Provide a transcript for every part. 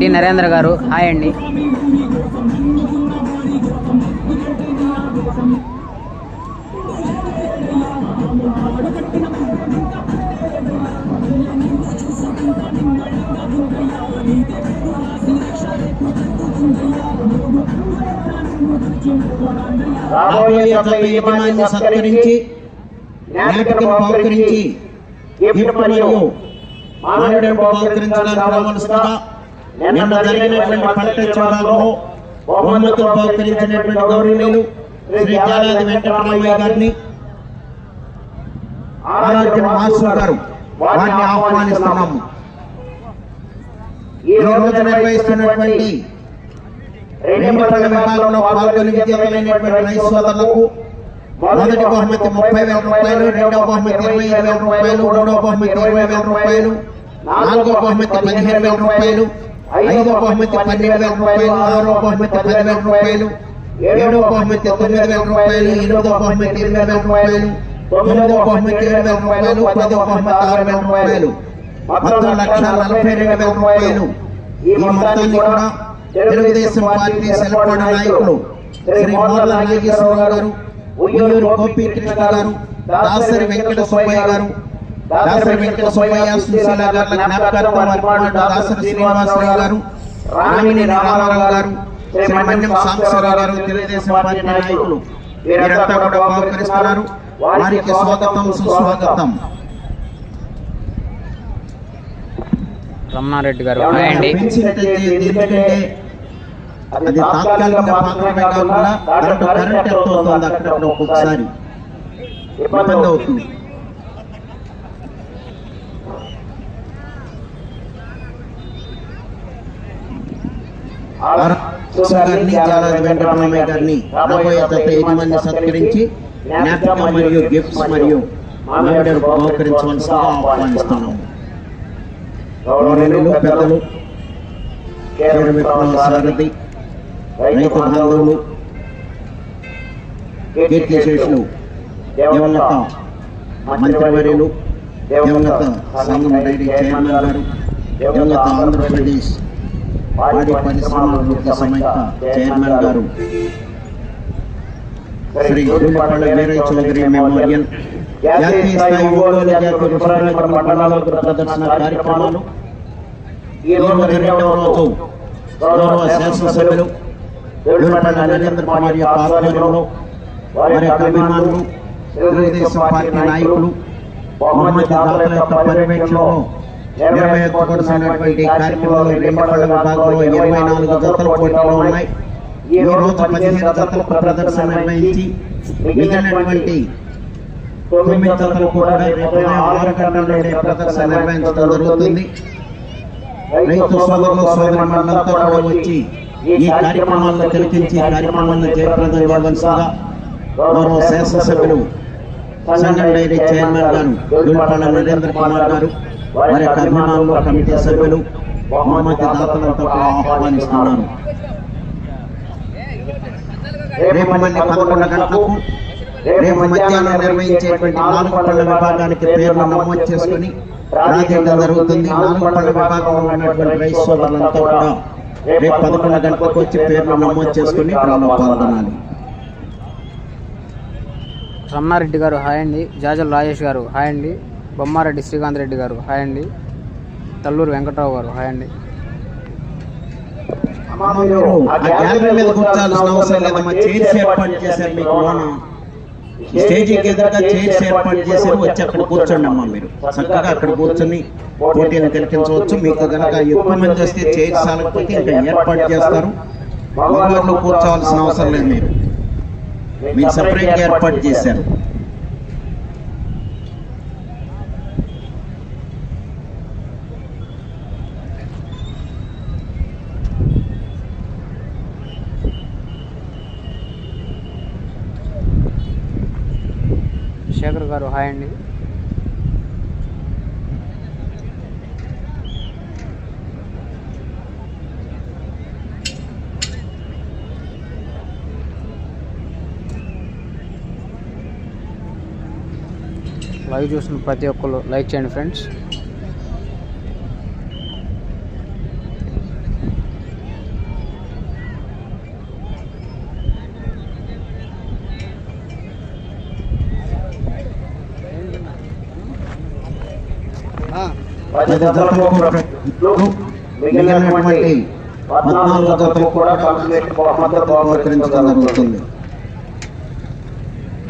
రెడ్డి నరేంద్ర గారు. హాయ్ అండి. రాబోయే సత్కరించి జ్ఞాపికను బహుకరించి గిఫ్ట్ మరియు మామిడిని బహుకరించడానికి రావలసిందిగా నిన్న జరిగినటువంటి పంట చోదాల్లో బహుమతులు బహుకరించినటువంటి గౌరవనీయులు శ్రీ జాలాది వెంకటరామయ్య గారిని ఆరాధ్య మాస్టర్ గారు వారిని ఆహ్వానిస్తున్నాము. ఈ రోజు నిర్వహిస్తున్నటువంటి రెండు పళ్ళ విభాగంలో పాల్గొని విజేతలైనటువంటి రైతు సోదరులకు మొదటి బహుమతి ముప్పై వేల రూపాయలు రెండవ బహుమతి ఇరవై ఐదు వేల రూపాయలు మూడవ బహుమతి ఇరవై వేల రూపాయలు నాలుగో బహుమతి పదిహేను వేల రూపాయలు ఐదో బహుమతి పన్నెండు వేల రూపాయలు ఆరో బహుమతి పదివేల రూపాయలు ఏడో బహుమతి తొమ్మిది వేల రూపాయలు ఎనిమిదో బహుమతి ఎనిమిది వేల రూపాయలు తొమ్మిదో బహుమతి ఏడు వేల రూపాయలు పదో బహుమతి ఆరు వేల రూపాయలు మొత్తం లక్ష నలభై రెండు వేల రూపాయలు ఈ మొత్తాన్ని కూడా తెలుగుదేశం పార్టీ సెలవుడ నాయకులు శ్రీ మోర్ల నాగేశ్వరరావు గారు ఉయ్యూరు గోపి కృష్ణ గారు దాసరి వెంకట సుబ్బయ్య గారు దాసరి వెంకట సుబ్బయ్య సుశీల జ్ఞాపకార్థం దాసరి శ్రీనివాసరావు గారు రామిని రామారావు గారు శ్రీ మన్యం సాంబశివరావు గారు తెలుగుదేశం పార్టీ నాయకులు. వీరంతా కూడా బహుకరిస్తున్నారు. వారికి స్వాగతం సుస్వాగతం. రమణారెడ్డి గారు అండి. అది తాత్కాలికంగా మాత్రమే కాకుండా దాంట్లో కరెంట్ ఎంత అవుతుంది అక్కడక్కడ ఒక్కొక్కసారి. ఇబ్బంది అవుతుంది. గారిని జాలాది వెంకటరామయ్య గారిని రాబోయే జత యజమాని సత్కరించి జ్ఞాపిక మరియు గిఫ్ట్స్ మరియు మామిడిని బహుకరించవలసిందిగా ఆహ్వానిస్తున్నాము. గౌరవనీయులు పెద్దలు కేరళ విప్లవ సారథి రైతు బాంధవులు కీర్తిశేషులు దేవలత మంత్రివర్యులు దేవలత సంఘం డైరీ చైర్మన్ గారు దేవలత ఆంధ్రప్రదేశ్ పాడి పరిశ్రమ అభివృద్ధి సమైక్య చైర్మన్ గారు. శ్రీ గుడిపళ్ళ వీరయ్య చౌదరి మెమోరియల్ జాతీయ స్థాయి ఓడోలు జాతీయ పుష్పరాజు మండలాల ప్రదర్శన కార్యక్రమాలు. ఈ రోజు రెండవ రోజు గౌరవ శాసనసభ్యులు గుడిపళ్ళ నరేంద్ర కుమార్ యొక్క ఆధ్వర్యంలో వారి యొక్క అభిమానులు తెలుగుదేశం పార్టీ నాయకులు బహుమతి దాతల యొక్క పర్యవేక్షణలో కార్యక్రమంలో రెండు పళ్ళ విభాగంలో ఇరవై నాలుగు జతలు పోటీలో ఉన్నాయి. ఈ రోజు పదిహేను జతలకు ప్రదర్శన నిర్వహించి మిగిలినటువంటి తొమ్మిది జతలు కూడా రేపు ఉదయం ఆరు గంటల ప్రదర్శన నిర్వహించడం జరుగుతుంది. రైతు సోదరులు సోదరి మండలంతో కూడా వచ్చి ఈ కార్యక్రమాల్లో తిలకించి కార్యక్రమాలను జయప్రదం చేయవలసిందిగా గౌరవ శాసనసభ్యులు సంఘం డైరీ చైర్మన్ గారు గుల్పాల నరేంద్ర కుమార్ గారు వారి యొక్క అభిమానులు కమిటీ సభ్యులు బహుమతి దాతలంతా కూడా ఆహ్వానిస్తున్నాను. రేపు మళ్ళీ పదకొండు గంటలకు రేపు మధ్యాహ్నం నిర్వహించేటువంటి నాలుగు పళ్ళ విభాగానికి పేర్లు నమోదు చేసుకుని రాజీయడం జరుగుతుంది. నాలుగు పళ్ళ విభాగంలో ఉన్నటువంటి రైతు సోదరులంతా కూడా రేపు పదకొండు గంటలకు వచ్చి పేర్లు నమోదు చేసుకుని డ్రాలో పాల్గొనాలి. రమణారెడ్డి గారు హాయ్ అండి. జాజల్ రాజేష్ గారు హాయ్ అండి. బొమ్మారెడ్డి శ్రీకాంత్ రెడ్డి గారు. హాయ్ అండి. తల్లూరు వెంకట్రావు గారు. హాయ్ అండి. గ్యాలరీ మీద కూర్చోాల్సిన అవసరం లేదమ్మా. చైర్స్ ఏర్పాటు చేశారు మీకు లోన. స్టేజీకి ఎదురుగా చైర్స్ ఏర్పాటు చేశారు. వచ్చి అక్కడ కూర్చోండి అమ్మా మీరు. చక్కగా అక్కడ కూర్చొని పోటీని తిలకించవచ్చు. మీకు కనుక ఎక్కువ మంది వస్తే చైర్స్ ఆలకపోతే ఇంకా ఏర్పాటు చేస్తారు. మగవాళ్ళు కూర్చోవాల్సిన అవసరం లేదు మీరు. మీరు సపరేట్గా ఏర్పాటు చేశారు శేఖర్ గారు హాయ్ అండి. లైవ్ చూసిన ప్రతి ఒక్కరు లైక్ చేయండి ఫ్రెండ్స్. మిగిలినటువంటి పద్నాలుగు కూడా బహుమతులు జరుగుతుంది.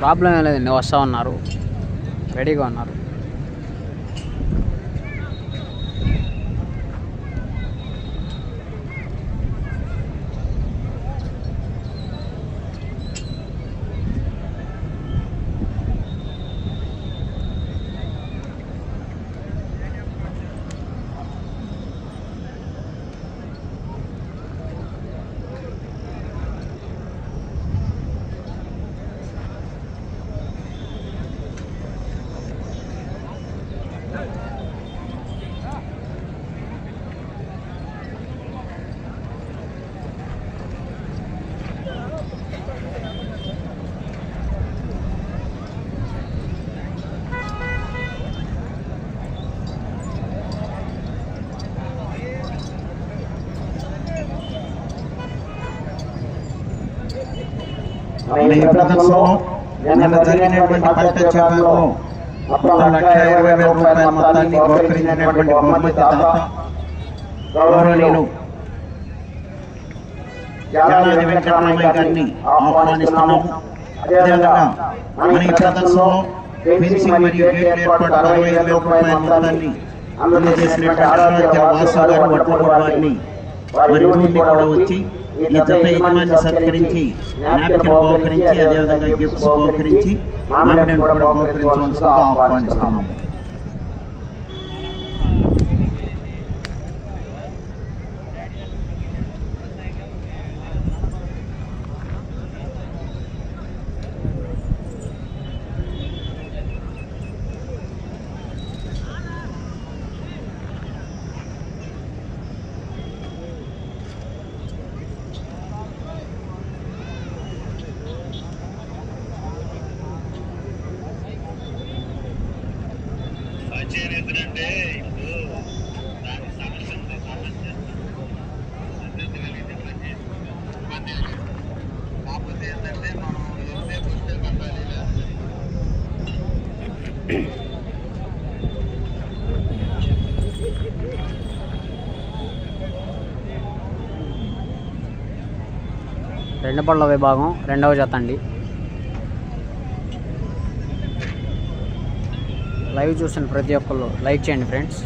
ప్రాబ్లం ఏం లేదండి వస్తా ఉన్నారు. రెడీగా ఉన్నారు. ఈ ప్రదర్శనలో నిన్న జరిగినటువంటి పట్ట చేపల్లో మొత్తం లక్ష ఇరవై వేల రూపాయల మొత్తాన్ని బహుకరించినటువంటి బహుమతి దాత గౌరవనీయులు యాదాది వెంకటరామయ్య గారిని ఆహ్వానిస్తున్నాము. అదేవిధంగా మన ఈ ప్రదర్శనలో ఫెన్సింగ్ మరియు గేట్ ఏర్పాటు అరవై వేల రూపాయల మొత్తాన్ని అందజేసినటువంటి ఆరాధ్య వాసు గారు వడ్లూరు వారిని వారి ఊరిని కూడా వచ్చి ఈ జత యజమాని సత్కరించి నాప్కిన్ బహుకరించి అదేవిధంగా గిఫ్ట్స్ బహుకరించి మామిడి కూడా బహుకరించవలసిందిగా ఆహ్వానిస్తున్నాము రెండు విభాగం రెండవ జత అండి. లైవ్ చూసిన ప్రతి ఒక్కళ్ళు లైక్ చేయండి ఫ్రెండ్స్.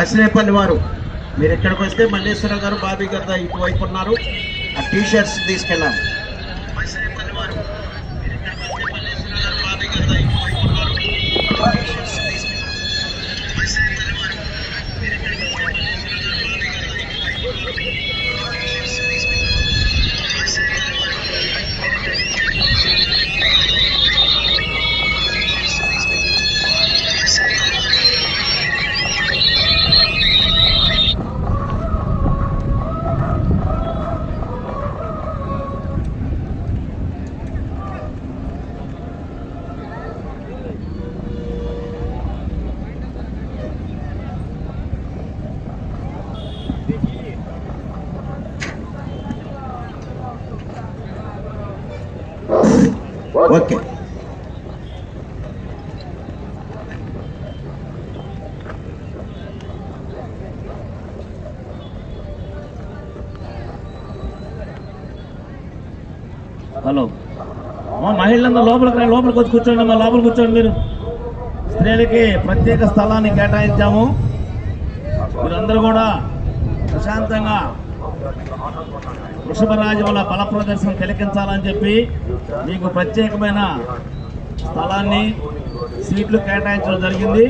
బసినేపల్లి వారు. మీరు ఇక్కడికి వస్తే మల్లేశ్వర గారు బాబీ గారు ఇటువైపు ఉన్నారు. ఆ టీ షర్ట్స్ తీసుకెళ్ళాలి బసినేపల్లి వారు. మీరు ఇక్కడికి వస్తే మల్లేశ్వర గారు బాబీ గారు ఇటువైపు ఉన్నారు. ఓకే. హలో. మా మహిళలందరూ లోపలికి రండి, లోపలికి వచ్చి కూర్చోండి మా లోపలికి కూర్చోండి మీరు. స్త్రీలకి ప్రత్యేక స్థలాన్ని కేటాయించాము. మీరందరూ కూడా ప్రశాంతంగా వృషభరాజు వల్ల బల ప్రదర్శన తిలకించాలని చెప్పి మీకు ప్రత్యేకమైన స్థలాన్ని సీట్లు కేటాయించడం జరిగింది.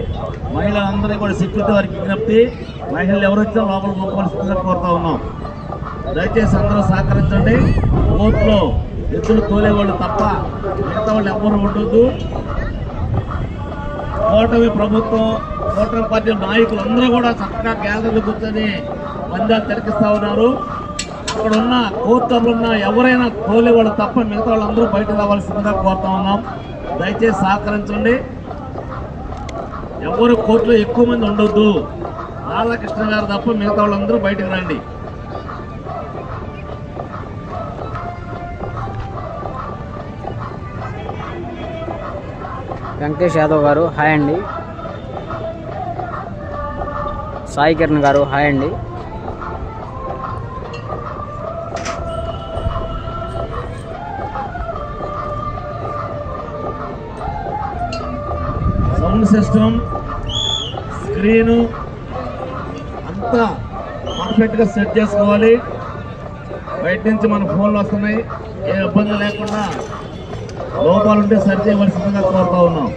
మహిళలందరినీ కూడా సెక్యూరిటీ వారికి విజ్ఞప్తి. మహిళలు ఎవరొచ్చినా లోపల పంపవలసిందిగా కోరుతా ఉన్నాం. దయచేసి అందరూ సహకరించండి. కోర్టులో ఎత్తులు తోలేవాళ్ళు తప్ప మిగతా వాళ్ళు ఎవరు ఉండొద్దు. కూటమి ప్రభుత్వం కూటమి పార్టీ నాయకులు అందరూ కూడా చక్కగా గ్యాలరీలు కూర్చొని పందాలు తిరగిస్తా ఉన్నారు. అక్కడ ఉన్న కోర్టులో ఉన్న ఎవరైనా కోలే వాళ్ళు తప్ప మిగతా వాళ్ళందరూ బయట రావాల్సిందిగా కోరుతా ఉన్నాం. దయచేసి సహకరించండి. ఎవరు కోర్టులో ఎక్కువ మంది ఉండొద్దు. రాధాకృష్ణ గారు తప్ప మిగతా వాళ్ళందరూ బయటకు రండి. వెంకటేష్ యాదవ్ గారు హాయ్ అండి. సాయి కిరణ్ గారు హాయ్ అండి. సౌండ్ సిస్టమ్ స్క్రీను అంతా పర్ఫెక్ట్గా సెట్ చేసుకోవాలి. బయట నుంచి మన ఫోన్లు వస్తున్నాయి. ఏ ఇబ్బంది లేకుండా లోపాలు ఉంటే సరి చేయవలసిందిగా కోరుతా ఉన్నాం.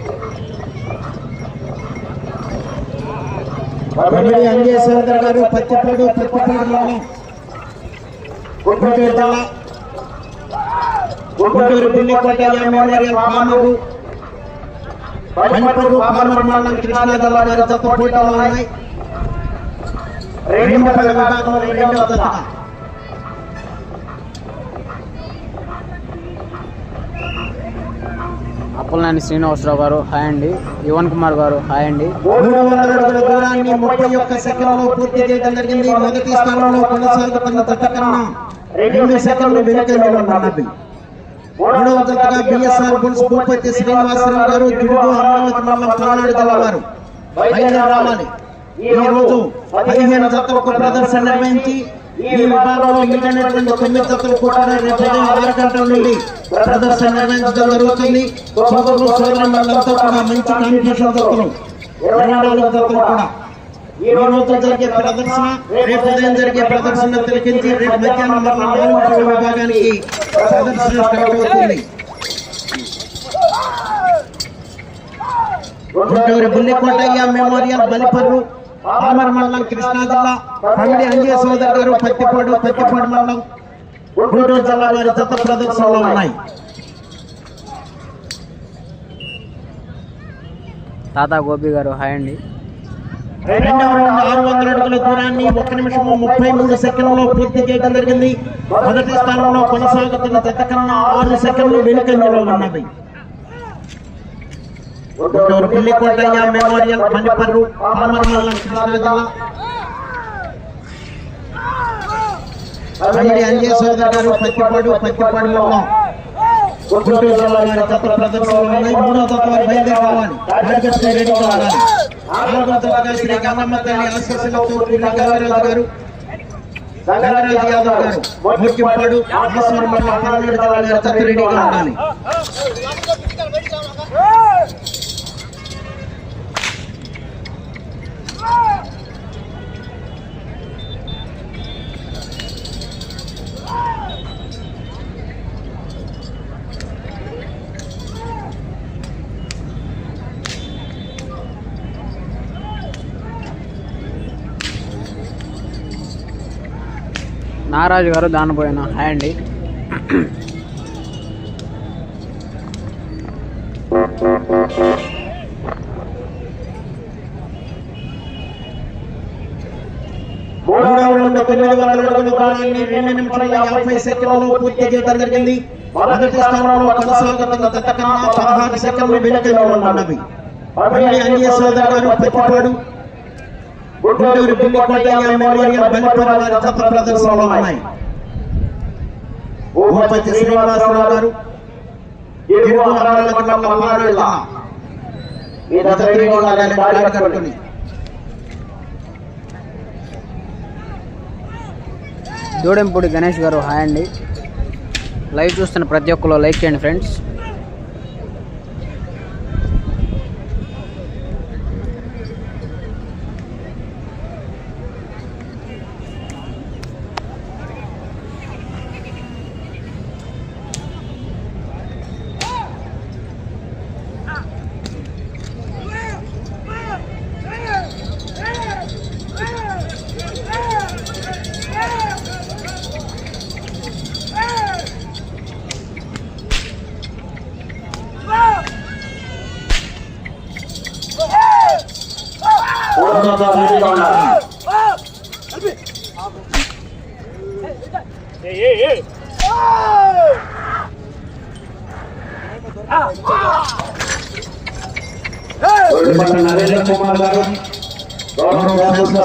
కమిటీ అంజేశ్వర గారు పత్తిపాడు పత్తిపాడు గుంటూరు జిల్లా గుంటూరు పిల్లికోటయ్య మెమోరియల్ పామరు పనిపరు పామరు మండలం కృష్ణా జిల్లా గారి జత పోటీలో ఉన్నాయి. రెండు పదవి విభాగంలో రెండవ జత అప్పలనాని శ్రీనివాసరావు గారు హాయ్ అండి. యువన్ కుమార్ గారు హాయ్ అండి. మొదటి స్థానంలో కొనసాగుతున్న రెండు సెకండ్లు ఉన్నది మూడవ జతగా బిఎస్ఆర్ బుల్స్ భూపతి శ్రీనివాసరావు గారు గిడుగు అమరావతి మండలం పల్నాడు జిల్లా వారు. బయలుదేరి రావాలి ఈ రోజు పదిహేను జతలకు ప్రదర్శన నిర్వహించి ఈ విభాగంలో మిగిలినటువంటి తొమ్మిది జతలు కూడా రేపు ఉదయం ఆరు గంటల నుండి ప్రదర్శన నిర్వహించడం జరుగుతుంది. సోదరులు సోదరులంతా కూడా మంచి కాంపిటీషన్ జతలు ఇరవై నాలుగు జతలు కూడా. ఈ రోజు జరిగే ప్రదర్శన రేపు ఉదయం జరిగే ప్రదర్శన తిలకించి రేపు మధ్యాహ్నం నాలుగు విభాగానికి ప్రదర్శన స్టార్ట్ అవుతుంది. గుంటూరు బుల్లికోటయ్య మెమోరియల్ బలిపర్రు పామర్ మండలం కృష్ణా జిల్లా పమిడి అంజయ సోదర్ గారు పత్తిపాడు పత్తిపాడు మండలం గుంటూరు జిల్లా వారి జత ప్రదర్శనలో ఉన్నాయి. తాతా గోపి గారు హాయ్ అండి. రెండవ రౌండ్ ఆరు వందల అడుగుల దూరాన్ని ఒక నిమిషము ముప్పై మూడు సెకండ్లలో పూర్తి చేయడం జరిగింది. మొదటి స్థానంలో కొనసాగుతున్న జత కన్నా ఆరు సెకండ్లు వెనుకంజలో ఉన్నది గుంటూరు పిల్లికోటయ్య మెమోరియల్ పనిపర్రు పామర్ కృష్ణా జిల్లా. కమిడి అంజయ్ గారు పత్తిపాడు పత్తిపాడు మండలం గుంటూరు జిల్లా వారి జత ప్రదర్శనలు ఉన్నాయి బయలుదేరి రావాలి శ్రీ గంగమ్మ తల్లి ఆశీస్సులతో గారు యాదవ్ గారు ముఖ్యపాడు ఈశ్వర్ మండలం పల్నాడు జిల్లా వారి ఉండాలి. నారాజు గారు దానిపోయిన హాయ్ అండి. మూడవ రౌండ్ పూర్తి చేయడం జరిగింది. మొదటి స్థానంలో కొనసాగుతున్న పదహారు సెకండ్లు వెనుకలో ఉన్నవి. గుంటూరు పిల్లికోటయ్య మెమోరియల్ బలిపర వారి జత ప్రదర్శనలో ఉన్నాయి భూపతి శ్రీనివాసరావు గారు ఉండాలని కట్టుకోండి దూడెంపూడి గణేష్ గారు హాయ్ అండి లైవ్ చూస్తున్న ప్రతి ఒక్కరు లైక్ చేయండి ఫ్రెండ్స్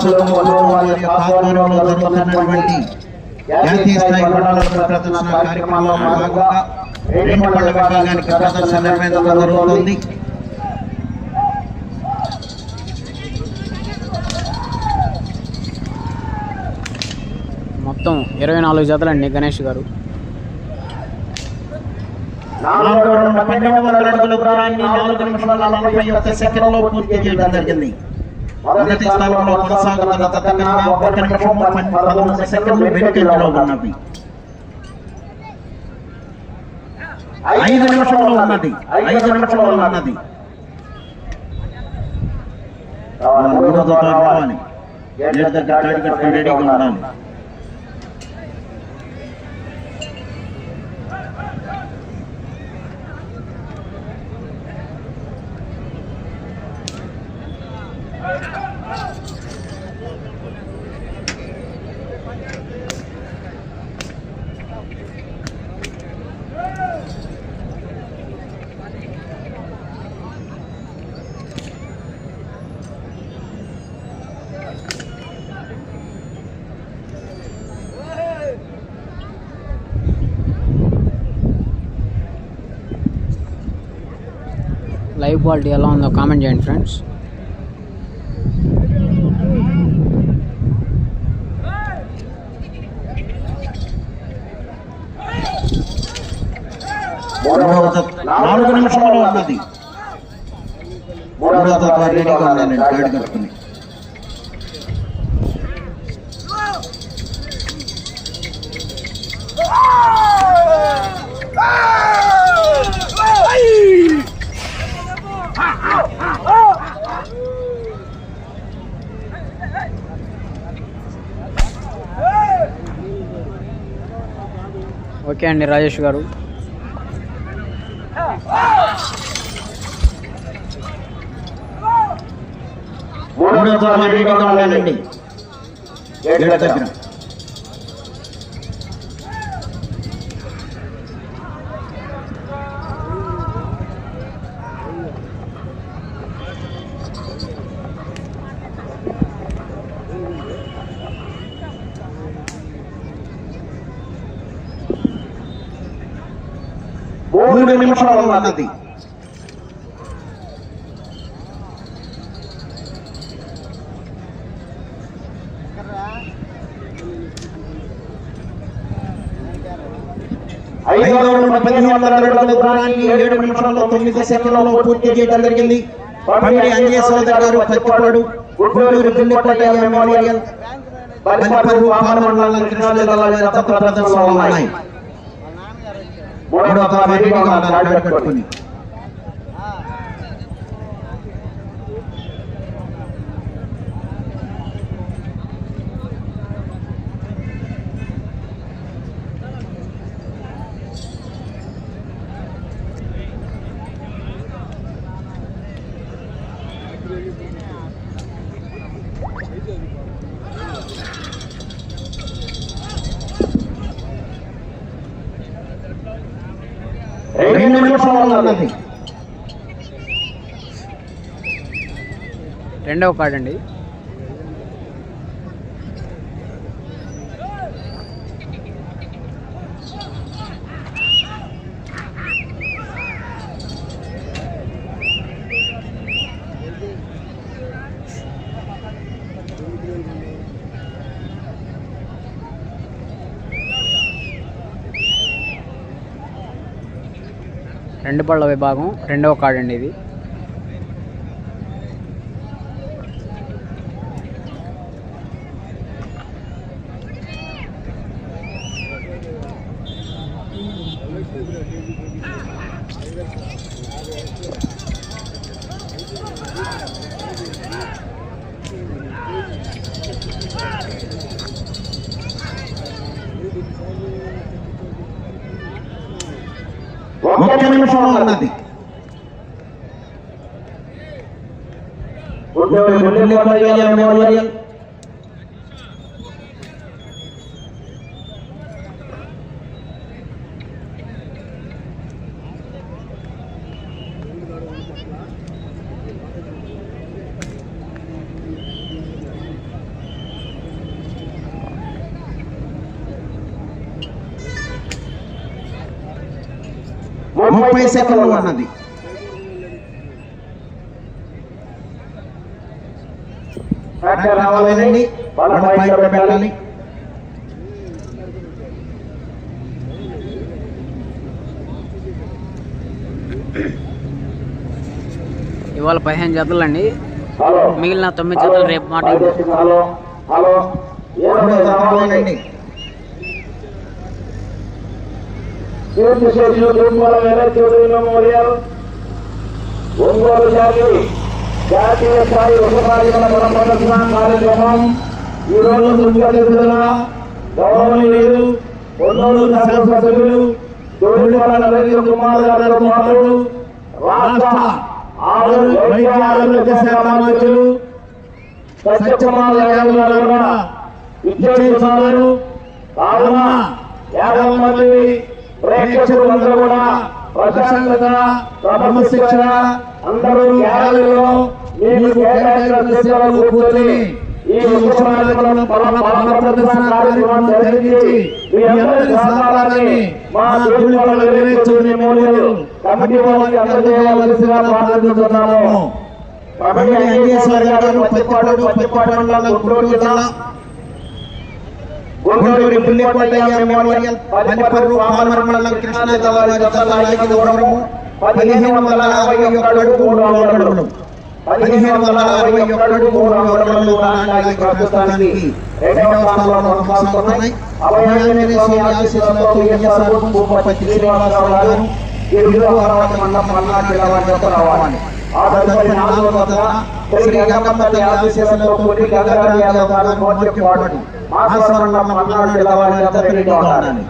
శాసనసభ్యులు మరియు వారి యొక్క ఆధ్వర్యంలో జరుగుతున్నటువంటి జాతీయ స్థాయి మండల ప్రదర్శన కార్యక్రమాల్లో భాగంగా రేణిపళ్ళ విభాగానికి ప్రదర్శన నిర్వహించడం జరుగుతుంది. మొత్తం ఇరవై నాలుగు జతలండి గణేష్ గారు. నాలుగో రౌండ్ పన్నెండు వందల అడుగుల నాలుగు నిమిషాల నలభై ఒక్క సెకండ్లో పూర్తి చేయడం జరిగింది. మొదటి స్థానంలో కొనసాగుతున్న తదకన్నా కన్నా ఒక నిమిషం పదమూడు సెకండ్లు వెనుకలో ఉన్నది ఐదు నిమిషంలో ఉన్నది. ఐదు నిమిషంలో ఉన్నది. మూడో రావాలి. రెడీగా ఉండాలి. లైవ్ క్వాలిటీ ఎలా ఉందో కామెంట్ చేయండి ఫ్రెండ్స్ మూడవ జత నాలుగు నిమిషంలో ఉన్నది. రెడీగా గాడి కట్టుకుని. ఓకే అండి రాజేష్ గారు. మూడవ జత రెడీగా ఉండాలండి. గేట్ దగ్గర. మూడు నిమిషాలు ఉన్నది ఐదో రౌండ్ పదిహేను వందల అడుగుల దూరాన్ని ఏడు నిమిషాల్లో తొమ్మిది సెకండ్లలో పూర్తి చేయడం జరిగింది పమిడి అంజయ్య సోదర్ గారు పత్తిపాడు గుంటూరు పిల్లిపల్లె మెమోరియల్ బలిపర్రు పాలమండలం కృష్ణా జిల్లాలో ఉన్నాయి మూడవ తారీఖు రెండవ కార్డు అండి. రెండు పళ్ళ విభాగం రెండవ కార్డు అండి ఇది. గుడ్డేపల్లి మెమోరియల్ ముప్పై సెకండ్లు ఉన్నది రావాలండి పెట్టాలి ఇవాళ పదిహేను జతలు అండి హలో మిగిలిన తొమ్మిది జతలు రేపు మాట ఒంగోలు జాతి జాతీయ స్థాయి ఉపకార్యముల ప్రదర్శన కార్యక్రమం ఈ రోజు ముఖ్యతిథుల గౌరవనీయులు ఒంగోలు శాసనసభ్యులు తోడిపాల నరేంద్ర కుమార్ గారితో పాటు రాష్ట్ర వైద్య ఆరోగ్య శాఖ మంత్రులు సత్యకుమార్ యాదవ్ గారు కూడా ఇచ్చేస్తున్నారు కావున యాభై మంది ప్రేక్షకులందరూ కూడా ప్రశాంతత క్రమశిక్షణ అందరూ గ్యాలరీలో మీకు కేటాయించిన సేవలు కూర్చొని ఈ ఉత్సవాలను పల పల ప్రదర్శన కార్యక్రమం జరిగించి మీ అందరి సహకారాన్ని మా ధూళిపల వివేచన మూల్యాలు కమిటీ వారికి అందజేయవలసిగా ప్రార్థిస్తున్నాము. బండి అంజేశ్వర గారు పత్తిపాడు పత్తిపాడు మండలం గుంటూరు జిల్లా గుంటూరు పుల్లికొండయ్య మెమోరియల్ పల్లిపర్రు పామర మండలం కృష్ణా జిల్లా వారి జతలాగి దూరము పదిహేను వందల అరవై ఒక్క అడుగు మూడు అడుగులు. పదిహేను వందల అరవై ఒకటి మూడు అడుగులు నాణ్యానికి ప్రస్తుతానికి రెండవ స్థానంలో కొనసాగుతున్నాయి స్వామి ఆశీస్సులతో భూపతి శ్రీనివాసరావు గారు ఈ మండలం జిల్లా వారి రావాలి ఆ తదుపరి వద్ద శ్రీ ఆశీస్సులతో కూడి గంగారావు గారు మోర్చి పాడు మాసవరం జిల్లా వారి